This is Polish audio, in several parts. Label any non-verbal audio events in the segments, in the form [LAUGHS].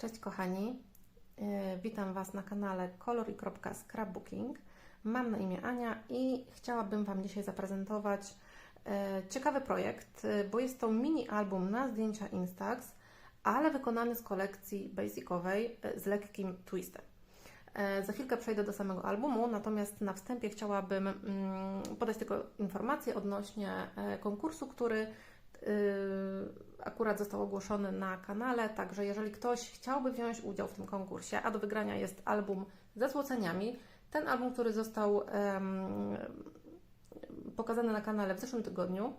Cześć kochani, E, witam Was na kanale kolor.scrapbooking. Mam na imię Ania i chciałabym Wam dzisiaj zaprezentować e, ciekawy projekt, e, bo jest to mini album na zdjęcia Instax, ale wykonany z kolekcji basicowej z lekkim twistem. Za chwilkę przejdę do samego albumu, natomiast na wstępie chciałabym mm, podać tylko informację odnośnie konkursu, który akurat został ogłoszony na kanale, także jeżeli ktoś chciałby wziąć udział w tym konkursie, a do wygrania jest album ze złoceniami, ten album, który został pokazany na kanale w zeszłym tygodniu,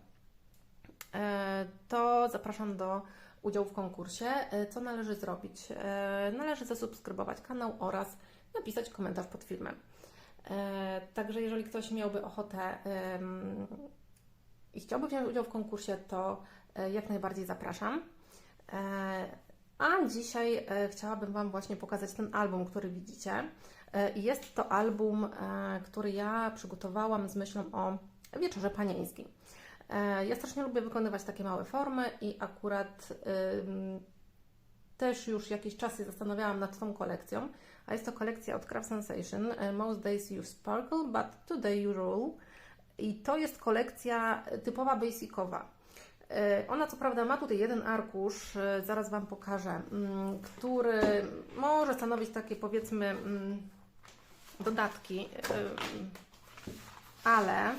e, to zapraszam do udziału w konkursie. E, Co należy zrobić? E, Należy zasubskrybować kanał oraz napisać komentarz pod filmem. Także jeżeli ktoś miałby ochotę i chciałby wziąć udział w konkursie, to e, jak najbardziej zapraszam. E, A dzisiaj e, chciałabym Wam właśnie pokazać ten album, który widzicie. Jest to album, który ja przygotowałam z myślą o wieczorze panieńskim. Ja strasznie lubię wykonywać takie małe formy i akurat też już jakiś czas się zastanawiałam nad tą kolekcją, a jest to kolekcja od Craft Sensation. Most days you sparkle, but today you rule. I to jest kolekcja typowa basicowa. E, Ona co prawda ma tutaj jeden arkusz, e, zaraz Wam pokażę, mm, który może stanowić takie powiedzmy mm, dodatki, e, ale,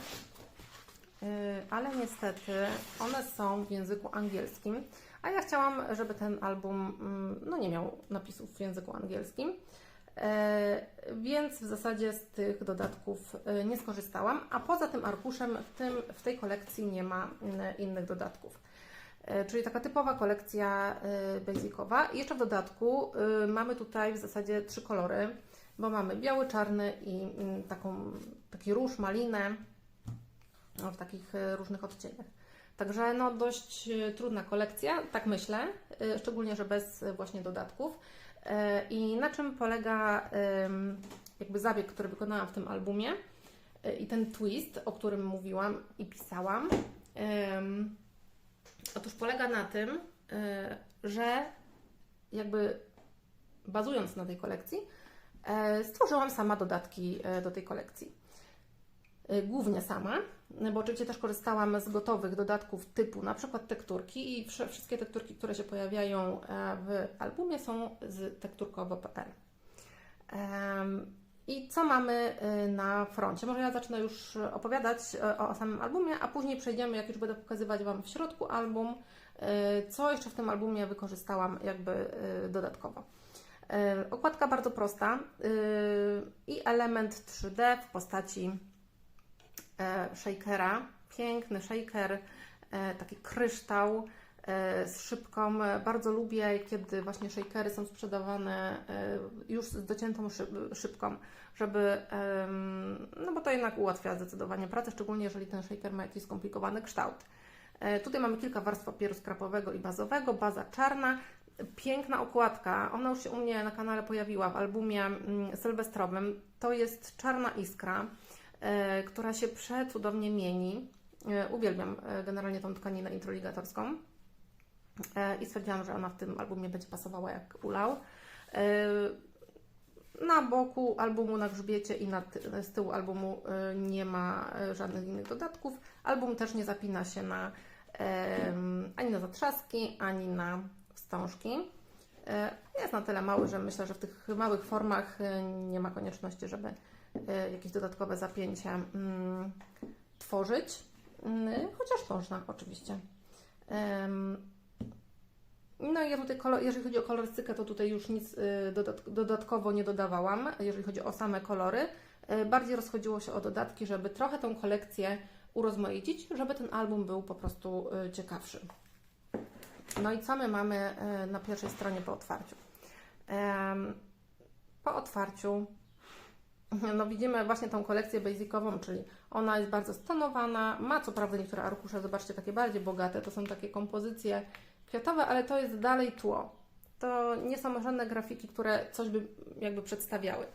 ale niestety one są w języku angielskim, a ja chciałam, żeby ten album mm, no, nie miał napisów w języku angielskim. E, więc w zasadzie z tych dodatków e, nie skorzystałam, a poza tym arkuszem w, tym, w tej kolekcji nie ma mm, innych dodatków. E, Czyli taka typowa kolekcja basicowa. Jeszcze w dodatku mamy tutaj w zasadzie trzy kolory, bo mamy biały, czarny i mm, taką, taki róż, malinę no, w takich różnych odcieniach. Także no, dość trudna kolekcja, tak myślę, szczególnie, że bez właśnie dodatków. E, I na czym polega jakby zabieg, który wykonałam w tym albumie e, i ten twist, o którym mówiłam i pisałam. Otóż polega na tym, e, że jakby bazując na tej kolekcji, stworzyłam sama dodatki do tej kolekcji. Głównie sama, bo oczywiście też korzystałam z gotowych dodatków typu na przykład tekturki i wsz- wszystkie tekturki, które się pojawiają e, w albumie są z tekturkowo.pl. I co mamy e, na froncie? Może ja zacznę już opowiadać e, o, samym albumie, a później przejdziemy, jak już będę pokazywać Wam w środku album, co jeszcze w tym albumie wykorzystałam jakby dodatkowo. Okładka bardzo prosta i element 3D w postaci shakera. Piękny shaker, e, taki kryształ e, z szybką. E, Bardzo lubię, kiedy właśnie shakery są sprzedawane e, już z dociętą szyb- szybką, żeby, no bo to jednak ułatwia zdecydowanie pracę, szczególnie jeżeli ten shaker ma jakiś skomplikowany kształt. E, Tutaj mamy kilka warstw papieru skrapowego i bazowego, baza czarna. Piękna okładka, ona już się u mnie na kanale pojawiła w albumie mm, sylwestrowym. To jest czarna iskra, e, która się przecudownie mieni. E, Uwielbiam e, generalnie tą tkaninę introligatorską E, i stwierdziłam, że ona w tym albumie będzie pasowała jak ulał. E, Na boku albumu, na grzbiecie i na z tyłu albumu e, nie ma e, żadnych innych dodatków. Album też nie zapina się na, ani na zatrzaski, ani na wstążki. E, Jest na tyle mały, że myślę, że w tych małych formach e, nie ma konieczności, żeby e, jakieś dodatkowe zapięcie mm, tworzyć. Mm, Chociaż można, oczywiście. No ja tutaj, jeżeli chodzi o kolorystykę, to tutaj już nic dodat, dodatkowo nie dodawałam, jeżeli chodzi o same kolory. Y, Bardziej rozchodziło się o dodatki, żeby trochę tą kolekcję urozmaicić, żeby ten album był po prostu ciekawszy. No i co my mamy na pierwszej stronie po otwarciu? Po otwarciu no widzimy właśnie tą kolekcję basicową, czyli ona jest bardzo stonowana, ma co prawda niektóre arkusze, zobaczcie, takie bardziej bogate, to są takie kompozycje kwiatowe, ale to jest dalej tło. To nie są żadne grafiki, które coś by jakby przedstawiały.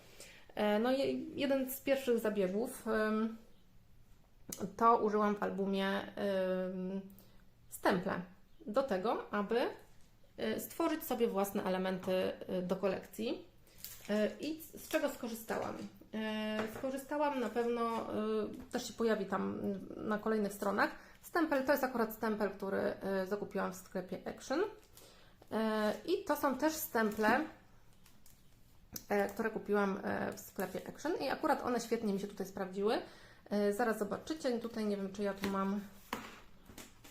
E, No i jeden z pierwszych zabiegów to użyłam w albumie em, stemple do tego, aby y, stworzyć sobie własne elementy y, do kolekcji. Y, I z czego skorzystałam? Y, Skorzystałam na pewno, y, też się pojawi tam na kolejnych stronach. Stempel to jest akurat stempel, który zakupiłam w sklepie Action. I to są też stemple, które kupiłam w sklepie Action i akurat one świetnie mi się tutaj sprawdziły. Zaraz zobaczycie, tutaj nie wiem czy ja tu mam,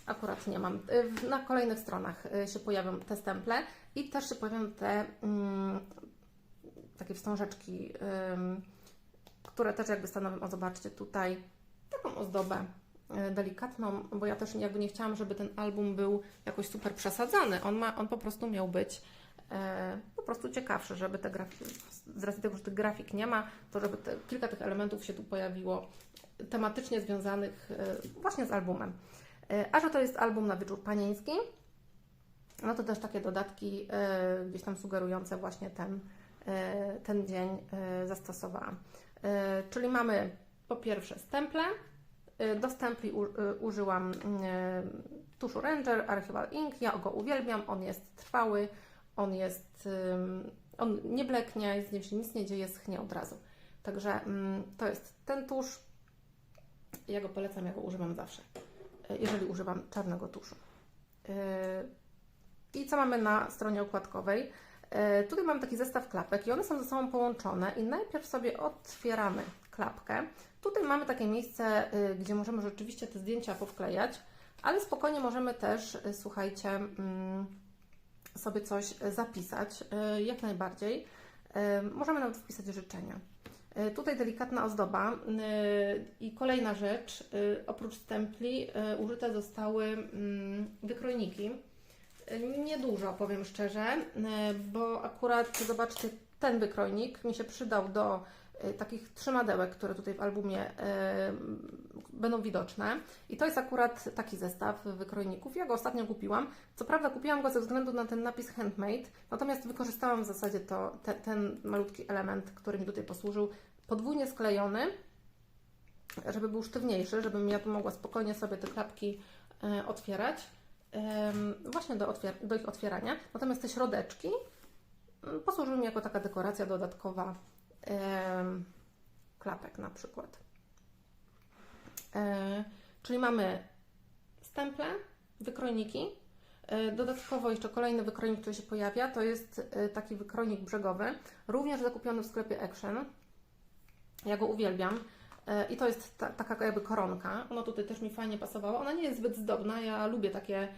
akurat nie mam. Na kolejnych stronach się pojawią te stemple i też się pojawią te mm, takie wstążeczki, które też jakby stanowią, o zobaczcie tutaj, taką ozdobę y, delikatną, bo ja też jakby nie chciałam, żeby ten album był jakoś super przesadzany. On, ma, on po prostu miał być e, po prostu ciekawszy, żeby te grafiki, z racji tego, że tych grafik nie ma, to żeby te, kilka tych elementów się tu pojawiło tematycznie związanych e, właśnie z albumem. A że to jest album na wieczór panieński, no to też takie dodatki gdzieś tam sugerujące właśnie ten, ten dzień e, zastosowałam. E, Czyli mamy po pierwsze stemple, e, do stempli u, e, użyłam e, tuszu Ranger Archival Ink, ja go uwielbiam, on jest trwały, on jest, on nie bleknie, z nim się nic nie dzieje, schnie od razu. Także mm, to jest ten tusz, ja go polecam, ja go używam zawsze, e, jeżeli używam czarnego tuszu. I co mamy na stronie okładkowej? Yy, Tutaj mamy taki zestaw klapek i one są ze sobą połączone i najpierw sobie otwieramy klapkę. Tutaj mamy takie miejsce, yy, gdzie możemy rzeczywiście te zdjęcia powklejać, ale spokojnie możemy też, yy, słuchajcie, mm, sobie coś zapisać, yy, jak najbardziej. Możemy nawet wpisać życzenia. Tutaj delikatna ozdoba i kolejna rzecz, oprócz stempli użyte zostały mm, wykrojniki. Niedużo, powiem szczerze, yy, bo akurat zobaczcie, ten wykrojnik mi się przydał do yy, takich trzymadełek, które tutaj w albumie yy, będą widoczne. I to jest akurat taki zestaw wykrojników. Ja go ostatnio kupiłam. Co prawda kupiłam go ze względu na ten napis handmade, natomiast wykorzystałam w zasadzie to, te, ten malutki element, który mi tutaj posłużył, podwójnie sklejony, żeby był sztywniejszy, żebym ja tu mogła spokojnie sobie te klapki e, otwierać, właśnie do, do ich otwierania. Natomiast te środeczki mm, posłużyły mi jako taka dekoracja dodatkowa klapek na przykład. E, czyli mamy stemple, wykrojniki. E, Dodatkowo jeszcze kolejny wykrojnik, który się pojawia, to jest e, taki wykrojnik brzegowy, również zakupiony w sklepie Action. Ja go uwielbiam. E, I to jest ta, taka jakby koronka. Ona tutaj też mi fajnie pasowała. Ona nie jest zbyt zdobna. Ja lubię takie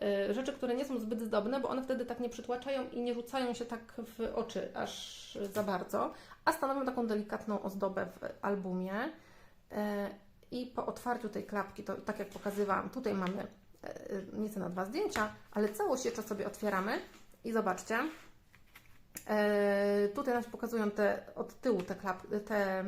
e, rzeczy, które nie są zbyt zdobne, bo one wtedy tak nie przytłaczają i nie rzucają się tak w oczy aż za bardzo, a stanowią taką delikatną ozdobę w albumie. E, I po otwarciu tej klapki, to tak jak pokazywałam, tutaj mamy nieco na dwa zdjęcia, ale całość jeszcze sobie otwieramy i zobaczcie. Tutaj nam się pokazują te od tyłu te, klap, te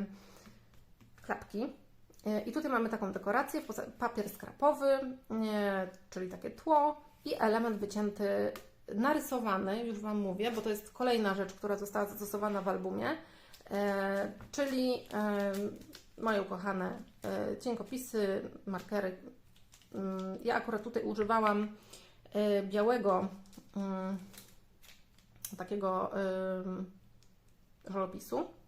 E, I tutaj mamy taką dekorację, papier skrapowy, e, czyli takie tło i element wycięty, narysowany, już Wam mówię, bo to jest kolejna rzecz, która została zastosowana w albumie, e, czyli moje ukochane cienkopisy, markery. Mm, Ja akurat tutaj używałam białego mm, takiego żelopisu.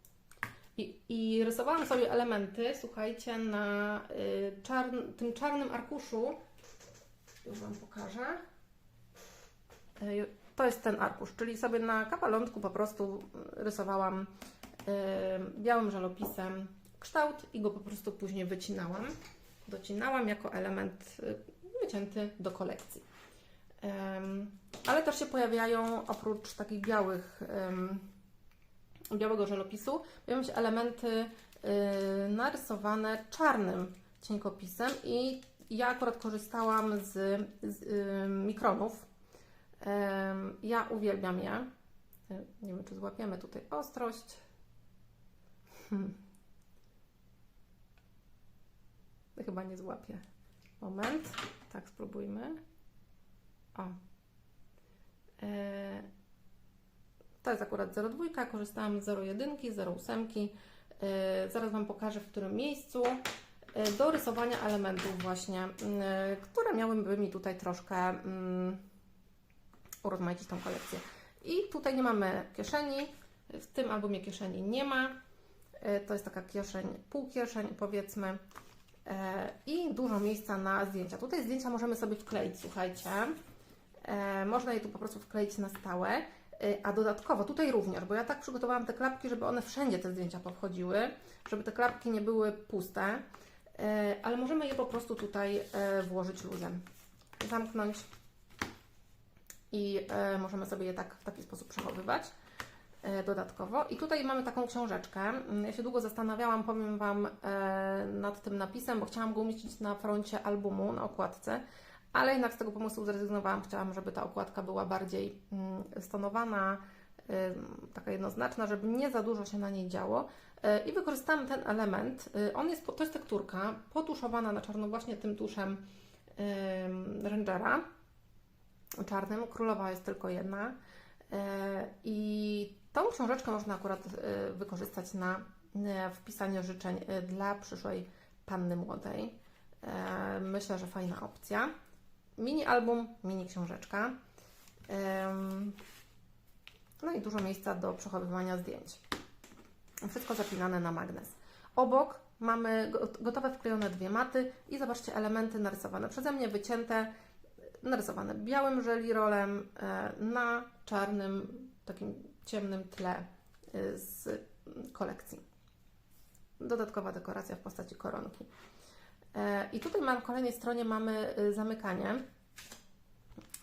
I, I rysowałam sobie elementy, słuchajcie, na y, tym czarnym arkuszu. Już Wam pokażę. Y, to jest ten arkusz, czyli sobie na kapalątku po prostu rysowałam y, białym żelopisem kształt i go po prostu później wycinałam. Docinałam jako element y, wycięty do kolekcji. Em, ale też się pojawiają oprócz takich białych, em, białego żelopisu, pojawiają się elementy y, narysowane czarnym cienkopisem i ja akurat korzystałam z, z y, mikronów. Ja uwielbiam je. Y, Nie wiem, czy złapiemy tutaj ostrość. Hmm. Chyba nie złapię. Moment. Tak, spróbujmy. O. E, To jest akurat 0,2, korzystałam z 0,1, 0,8. E, Zaraz Wam pokażę w którym miejscu. E, Do rysowania elementów właśnie, które miałyby mi tutaj troszkę mm, urozmaicić tą kolekcję. I tutaj nie mamy kieszeni, w tym albumie kieszeni nie ma. E, To jest taka kieszeń, półkieszeń powiedzmy. I dużo miejsca na zdjęcia. Tutaj zdjęcia możemy sobie wkleić, słuchajcie. Można je tu po prostu wkleić na stałe. E, A dodatkowo tutaj również, bo ja tak przygotowałam te klapki, żeby one wszędzie te zdjęcia powchodziły, żeby te klapki nie były puste, E, ale możemy je po prostu tutaj e, włożyć luzem. Zamknąć i możemy sobie je tak w taki sposób przechowywać dodatkowo. I tutaj mamy taką książeczkę. Mm, Ja się długo zastanawiałam, powiem Wam, nad tym napisem, bo chciałam go umieścić na froncie albumu, na okładce, ale jednak z tego pomysłu zrezygnowałam. Chciałam, żeby ta okładka była bardziej mm, stonowana, taka jednoznaczna, żeby nie za dużo się na niej działo. E, I wykorzystałam ten element. E, On jest, to jest tekturka potuszowana na czarno właśnie tym tuszem Rangera czarnym. Królowa jest tylko jedna. E, I tą książeczkę można akurat wykorzystać na wpisanie życzeń dla przyszłej panny młodej. Myślę, że fajna opcja. Mini album, mini książeczka. No i dużo miejsca do przechowywania zdjęć. Wszystko zapinane na magnes. Obok mamy go- gotowe wklejone dwie maty i zobaczcie elementy narysowane przeze mnie, wycięte, narysowane białym żelirolem e, na czarnym, takim ciemnym tle e, z kolekcji. Dodatkowa dekoracja w postaci koronki. I tutaj na kolejnej stronie mamy e, zamykanie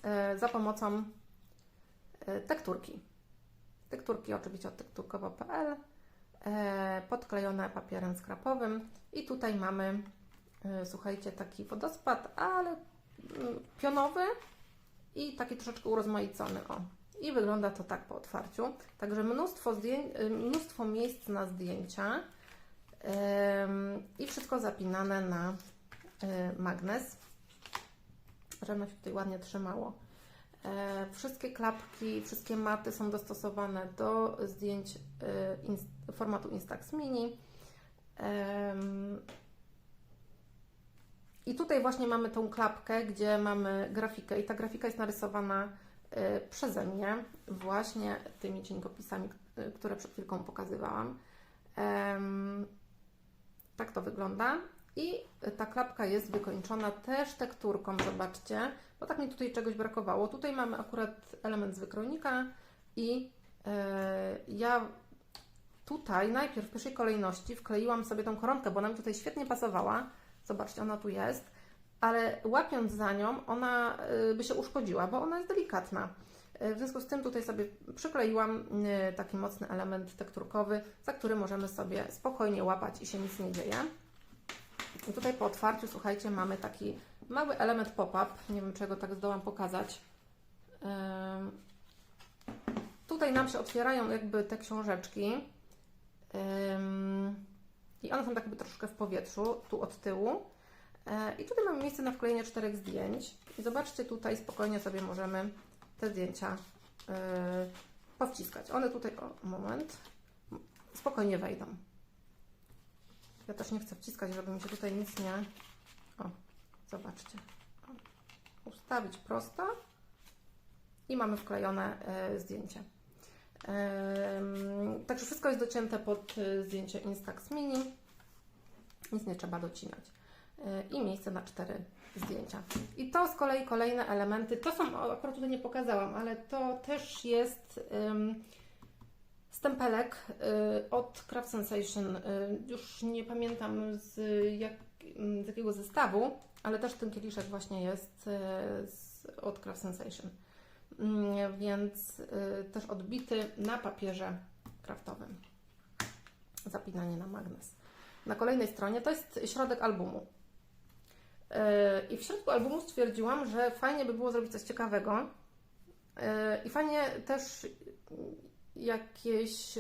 e, za pomocą e, tekturki. Tekturki oczywiście od tekturkowo.pl podklejone papierem skrapowym i tutaj mamy słuchajcie taki wodospad, ale mm, pionowy i taki troszeczkę urozmaicony o. I wygląda to tak po otwarciu. Także mnóstwo, zdjęć, y, mnóstwo miejsc na zdjęcia i wszystko zapinane na y, magnes, ono się tutaj ładnie trzymało. E, Wszystkie klapki, wszystkie maty są dostosowane do zdjęć ins- formatu Instax Mini. I tutaj właśnie mamy tą klapkę, gdzie mamy grafikę i ta grafika jest narysowana przeze mnie właśnie tymi cienkopisami, które przed chwilką pokazywałam. Tak to wygląda. I ta klapka jest wykończona też tekturką, zobaczcie, bo tak mi tutaj czegoś brakowało. Tutaj mamy akurat element z wykrojnika i e, ja tutaj najpierw w pierwszej kolejności wkleiłam sobie tą koronkę, bo ona mi tutaj świetnie pasowała. Zobaczcie, ona tu jest, ale łapiąc za nią, ona y, by się uszkodziła, bo ona jest delikatna. Y, W związku z tym tutaj sobie przykleiłam y, taki mocny element tekturkowy, za który możemy sobie spokojnie łapać i się nic nie dzieje. I tutaj po otwarciu, słuchajcie, mamy taki mały element pop-up. Nie wiem, czego tak zdołam pokazać. Tutaj nam się otwierają jakby te książeczki. I one są tak jakby troszkę w powietrzu, tu od tyłu. E, I tutaj mamy miejsce na wklejenie czterech zdjęć. I zobaczcie, tutaj spokojnie sobie możemy te zdjęcia yy, powciskać. One tutaj, o moment, spokojnie wejdą. Ja też nie chcę wciskać, żeby mi się tutaj nic nie... O, zobaczcie. Ustawić prosto i mamy wklejone e, zdjęcie. Em, Także wszystko jest docięte pod zdjęcie Instax Mini. Nic nie trzeba docinać. I miejsce na cztery zdjęcia. I to z kolei kolejne elementy. To są, akurat tutaj nie pokazałam, ale to też jest em, stempelek y, od Craft Sensation. Y, Już nie pamiętam z, jak, z jakiego zestawu, ale też ten kieliszek właśnie jest y, z, od Craft Sensation. Mm, Więc y, też odbity na papierze kraftowym. Zapinanie na magnes. Na kolejnej stronie to jest środek albumu. I w środku albumu stwierdziłam, że fajnie by było zrobić coś ciekawego. Yy, I fajnie też jakieś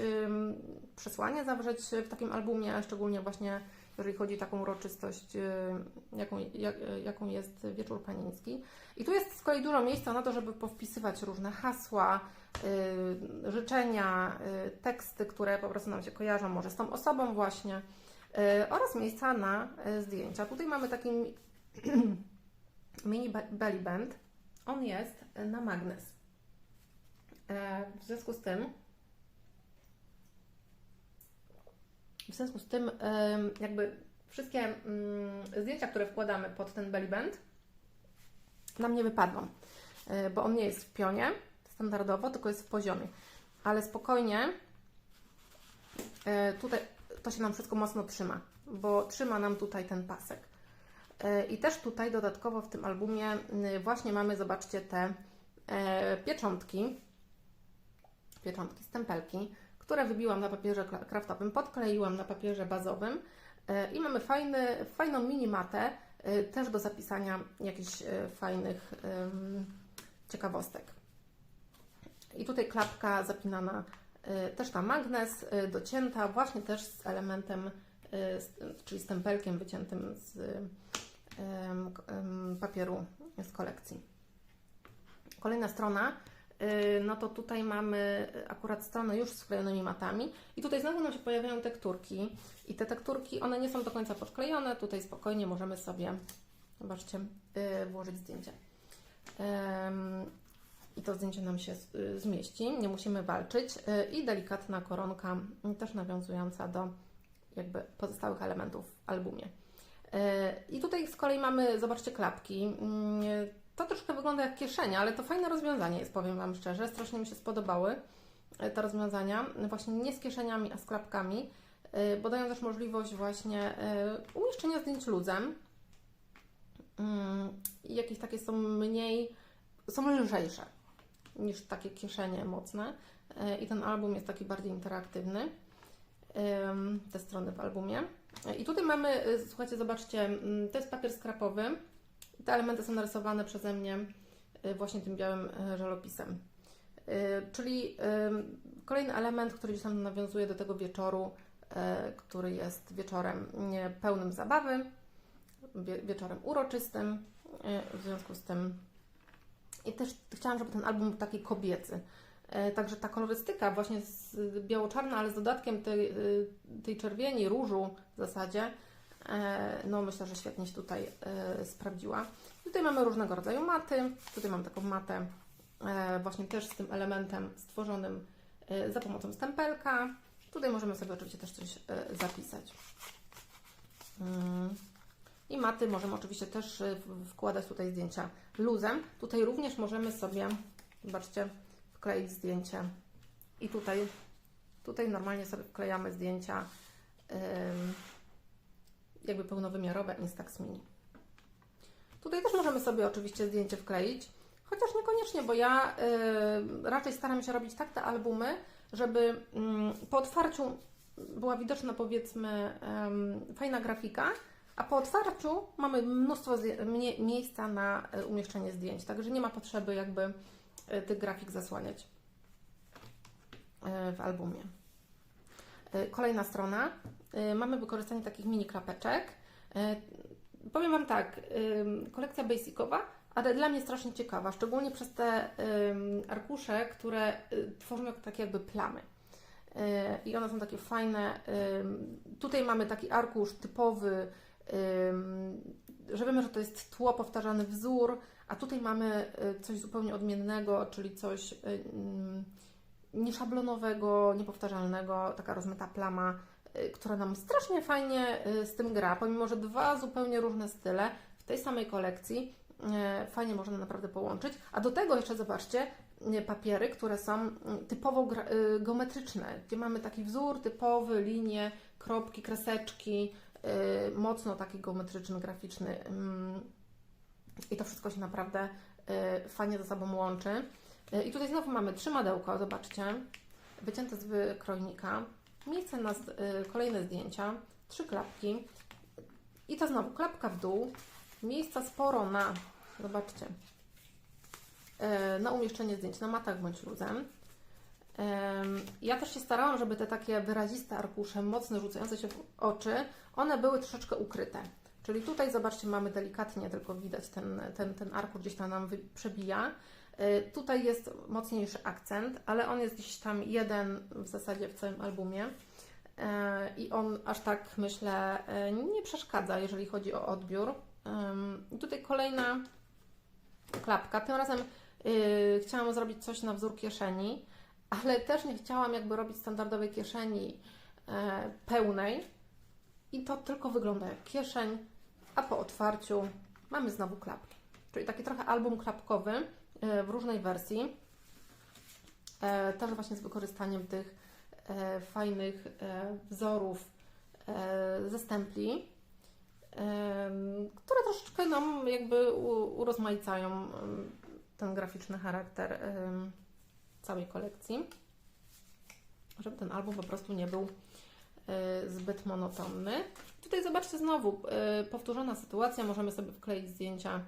przesłanie zawrzeć w takim albumie, szczególnie właśnie jeżeli chodzi o taką uroczystość, yy, jaką, jak, jaką jest wieczór panieński. I tu jest z kolei dużo miejsca na to, żeby powpisywać różne hasła, yy, życzenia, yy, teksty, które po prostu nam się kojarzą może z tą osobą właśnie, yy, oraz miejsca na zdjęcia. Tutaj mamy taki [CLEARS THROAT] mini be- belly band. On jest na magnes. E, W związku z tym, w związku z tym, jakby wszystkie mm, zdjęcia, które wkładamy pod ten belly band, nam nie wypadną, e, bo on nie jest w pionie standardowo, tylko jest w poziomie. Ale spokojnie, e, tutaj to się nam wszystko mocno trzyma, bo trzyma nam tutaj ten pasek. E, I też tutaj dodatkowo w tym albumie y, właśnie mamy, zobaczcie, te e, pieczątki, pieczątki, stempelki, które wybiłam na papierze kraftowym, podkleiłam na papierze bazowym e, i mamy fajny, fajną mini matę e, też do zapisania jakichś fajnych ciekawostek. I tutaj klapka zapinana też na magnes, docięta właśnie też z elementem, czyli stempelkiem wyciętym z papieru z kolekcji. Kolejna strona, y, no to tutaj mamy akurat stronę już z wklejonymi matami i tutaj znowu nam się pojawiają tekturki i te tekturki, one nie są do końca podklejone, tutaj spokojnie możemy sobie, zobaczcie, y, włożyć zdjęcie. I to zdjęcie nam się y, zmieści, nie musimy walczyć i delikatna koronka, też nawiązująca do jakby pozostałych elementów w albumie. I tutaj z kolei mamy, zobaczcie, klapki. Mm, To troszkę wygląda jak kieszenie, ale to fajne rozwiązanie jest, powiem Wam szczerze. Strasznie mi się spodobały e, te rozwiązania. Właśnie nie z kieszeniami, a z klapkami, e, bo dają też możliwość właśnie e, umieszczenia zdjęć luzem. Mm, jakieś takie są mniej, są lżejsze niż takie kieszenie mocne. I ten album jest taki bardziej interaktywny. Te strony w albumie. I tutaj mamy, y, słuchajcie, zobaczcie, mm, to jest papier skrapowy. Te elementy są narysowane przeze mnie y, właśnie tym białym y, żelopisem. Czyli kolejny element, który gdzieś tam nawiązuje do tego wieczoru, który jest wieczorem pełnym zabawy, wie, wieczorem uroczystym. W związku z tym i też chciałam, żeby ten album był taki kobiecy. E, Także ta kolorystyka właśnie biało-czarna, ale z dodatkiem tej, y, tej czerwieni, różu w zasadzie, e, no myślę, że świetnie się tutaj e, sprawdziła. Tutaj mamy różnego rodzaju maty. Tutaj mam taką matę e, właśnie też z tym elementem stworzonym e, za pomocą stempelka. Tutaj możemy sobie oczywiście też coś e, zapisać. Mm. I maty możemy oczywiście też e, wkładać tutaj zdjęcia luzem. Tutaj również możemy sobie, zobaczcie, wkleić zdjęcie. I tutaj, tutaj normalnie sobie wklejamy zdjęcia jakby pełnowymiarowe Instax Mini. Tutaj też możemy sobie oczywiście zdjęcie wkleić, chociaż niekoniecznie, bo ja raczej staram się robić tak te albumy, żeby po otwarciu była widoczna powiedzmy fajna grafika, a po otwarciu mamy mnóstwo miejsca na y, umieszczenie zdjęć, także nie ma potrzeby jakby tych grafik zasłaniać y, w albumie. Y, Kolejna strona. Mamy wykorzystanie takich mini klapeczek. Powiem Wam tak, kolekcja basicowa, ale dla mnie strasznie ciekawa, szczególnie przez te arkusze, które tworzą takie jakby plamy. I one są takie fajne. Tutaj mamy taki arkusz typowy, że wiemy, że to jest tło, powtarzany wzór, a tutaj mamy y, coś zupełnie odmiennego, czyli coś y, ym, nieszablonowego, niepowtarzalnego, taka rozmyta plama, y, która nam strasznie fajnie z tym gra, pomimo że dwa zupełnie różne style w tej samej kolekcji fajnie można naprawdę połączyć. A do tego jeszcze zobaczcie papiery, które są typowo geometryczne, gdzie mamy taki wzór typowy, linie, kropki, kreseczki, mocno taki geometryczny, graficzny. I to wszystko się naprawdę y, fajnie ze sobą łączy. Y, I tutaj znowu mamy trzy madełka, zobaczcie, wycięte z wykrojnika, miejsce na y, kolejne zdjęcia, trzy klapki i to znowu klapka w dół, miejsca sporo na, zobaczcie, na umieszczenie zdjęć na matach bądź luzem. Ja też się starałam, żeby te takie wyraziste arkusze, mocno rzucające się w oczy, one były troszeczkę ukryte. Czyli tutaj, zobaczcie, mamy delikatnie, tylko widać ten, ten, ten arkusz gdzieś tam nam przebija. Y, Tutaj jest mocniejszy akcent, ale on jest gdzieś tam jeden w zasadzie w całym albumie. Y, I on aż tak myślę y, nie przeszkadza, jeżeli chodzi o odbiór. I tutaj kolejna klapka. Tym razem chciałam zrobić coś na wzór kieszeni, ale też nie chciałam jakby robić standardowej kieszeni pełnej. I to tylko wygląda jak kieszeń, a po otwarciu mamy znowu klapki. Czyli taki trochę album klapkowy e, w różnej wersji. E, też właśnie z wykorzystaniem tych e, fajnych wzorów ze stempli, em, które troszeczkę nam jakby urozmaicają ten graficzny charakter całej kolekcji, żeby ten album po prostu nie był zbyt monotonny. Tutaj zobaczcie znowu, e, powtórzona sytuacja, możemy sobie wkleić zdjęcia,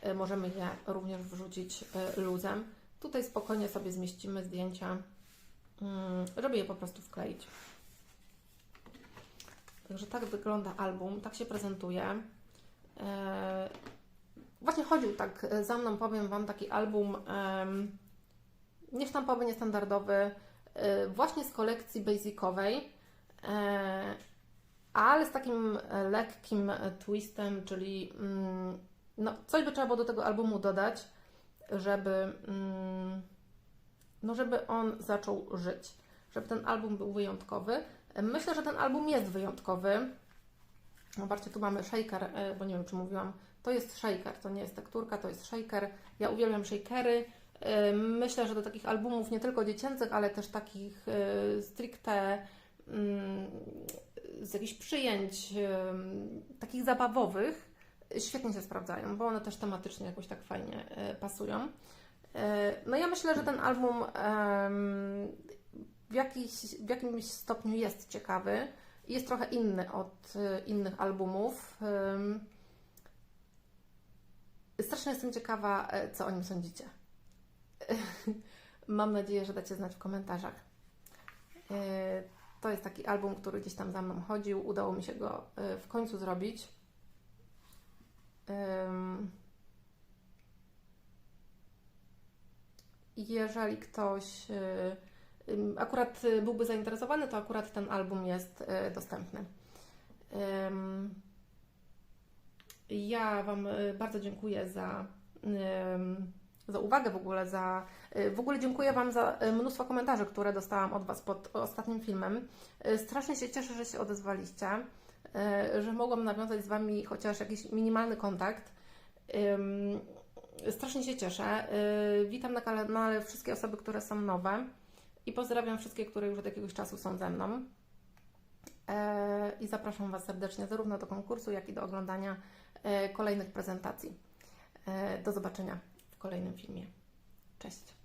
e, możemy je również wrzucić e, luzem. Tutaj spokojnie sobie zmieścimy zdjęcia, mm, żeby je po prostu wkleić. Także tak wygląda album, tak się prezentuje. Właśnie chodził tak za mną, powiem Wam, taki album niesztampowy, niestandardowy, właśnie z kolekcji basicowej, e, ale z takim e, lekkim e, twistem, czyli mm, no, coś by trzeba było do tego albumu dodać, żeby, mm, no, żeby on zaczął żyć, żeby ten album był wyjątkowy. E, Myślę, że ten album jest wyjątkowy. Zobaczcie, tu mamy shaker, bo nie wiem, czy mówiłam, to jest shaker, to nie jest tekturka, to jest shaker. Ja uwielbiam shakery. Myślę, że do takich albumów nie tylko dziecięcych, ale też takich stricte mm, z jakichś przyjęć takich zabawowych świetnie się sprawdzają, bo one też tematycznie jakoś tak fajnie e, pasują. E, No ja myślę, że ten album w, jakiś, w jakimś stopniu jest ciekawy. Jest trochę inny od e, innych albumów. Strasznie jestem ciekawa, co o nim sądzicie. [LAUGHS] Mam nadzieję, że dacie znać w komentarzach. To jest taki album, który gdzieś tam za mną chodził. Udało mi się go e, w końcu zrobić. Jeżeli ktoś ym, akurat e, byłby zainteresowany, to akurat ten album jest dostępny. Ja Wam bardzo dziękuję za, za uwagę w ogóle, za, e, w ogóle dziękuję Wam za e, mnóstwo komentarzy, które dostałam od Was pod ostatnim filmem. E, Strasznie się cieszę, że się odezwaliście, że mogłam nawiązać z Wami chociaż jakiś minimalny kontakt. Strasznie się cieszę. Y, Witam na kanale wszystkie osoby, które są nowe i pozdrawiam wszystkie, które już od jakiegoś czasu są ze mną. E, I zapraszam Was serdecznie zarówno do konkursu, jak i do oglądania e, kolejnych prezentacji. E, Do zobaczenia kolejnym filmie. Cześć.